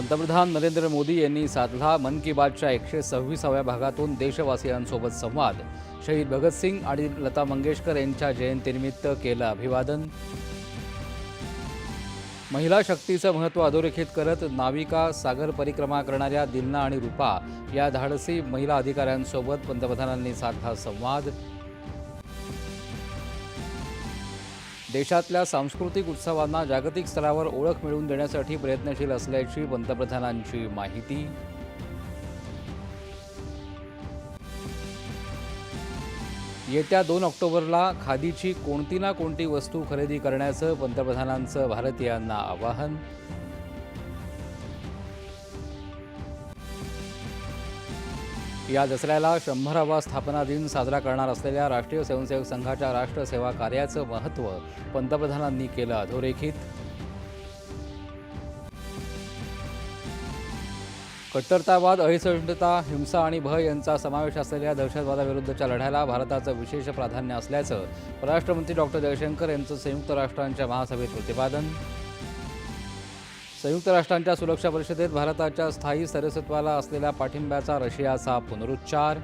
पंतप्रधान नरेंद्र मोदी यांनी साधला मन की बातच्या एकशे सव्वीसाव्या भागातून देशवासियांसोबत संवाद. शहीद भगतसिंग आणि लता मंगेशकर यांच्या जयंतीनिमित्त केलं अभिवादन. महिला शक्तीचं महत्त्व अधोरेखित करत नाविका सागर परिक्रमा करणाऱ्या दिलना आणि रूपा या धाडसी महिला अधिकाऱ्यांसोबत पंतप्रधानांनी साधला संवाद. देशातल्या सांस्कृतिक उत्सवांना जागतिक स्तरावर ओळख मिळवून देण्यासाठी प्रयत्नशील असल्याची पंतप्रधानांची माहिती. येत्या दोन ऑक्टोबरला खादीची कोणती ना कोणती वस्तू खरेदी करण्याचं पंतप्रधानांचं भारतीयांना आवाहन. या दसऱ्याला शंभरावा स्थापना दिन साजरा करणार असलेल्या राष्ट्रीय स्वयंसेवक संघाच्या राष्ट्रसेवा कार्याचं महत्त्व पंतप्रधानांनी केलं अधोरेखित. कट्टरतावाद अहिसहिष्णुता हिंसा आणि भय यांचा समावेश असलेल्या दहशतवादाविरुद्धच्या लढ्याला भारताचं विशेष प्राधान्य असल्याचं परराष्ट्रमंत्री डॉक्टर जयशंकर यांचं संयुक्त राष्ट्रांच्या महासभेत प्रतिपादन. संयुक्त राष्ट्रांच्या सुरक्षा परिषदेत भारताच्या स्थायी सदस्यत्वाला असलेल्या पाठिंब्याचा रशियाचा पुनरुच्चार.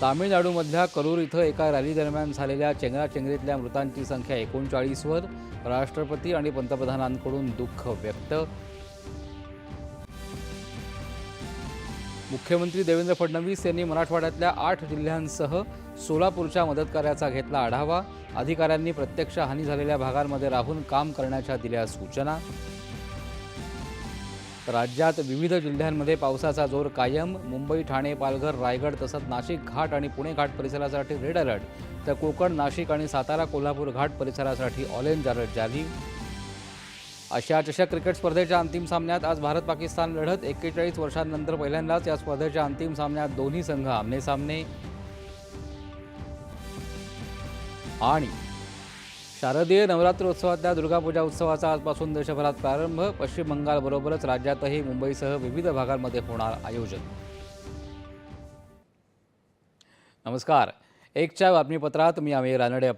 तामिळनाडूमधल्या करूर इथं एका रॅलीदरम्यान झालेल्या चेंगराचेंगरीतल्या मृतांची संख्या एकोणचाळीसवर. राष्ट्रपती आणि पंतप्रधानांकडून दुःख व्यक्त. मुख्यमंत्री देवेंद्र फडणवीस यांनी मराठवाड्यातल्या आठ जिल्ह्यांसह सोलापूरच्या मदतकार्याचा घेतला आढावा. अधिकाऱ्यांनी प्रत्यक्ष हानी झालेल्या भागांमध्ये राहून काम करण्याच्या दिल्या सूचना. राज्यात विविध जिल्ह्यांमध्ये पावसाचा जोर कायम. मुंबई ठाणे पालघर रायगड तसंच नाशिक घाट आणि पुणे घाट परिसरासाठी रेड अलर्ट. तर कोकण नाशिक आणि सातारा कोल्हापूर घाट परिसरासाठी ऑरेंज अलर्ट जारी. आशिया चषक क्रिकेट स्पर्धेच्या अंतिम सामन्यात आज भारत पाकिस्तान लढत एक्केचाळीस वर्षांनंतर पहिल्यांदाच या स्पर्धेच्या अंतिम सामन्यात दोन्ही संघ आमने सामने आणि शारदीय नवरात्रोत्सवातल्या दुर्गापूजा उत्सवाचा आजपासून देशभरात प्रारंभ. पश्चिम बंगालबरोबरच राज्यातही मुंबईसह विविध भागांमध्ये होणार आयोजन. नमस्कार. एकच्या बातमीपत्रात मी आमिर रानडे.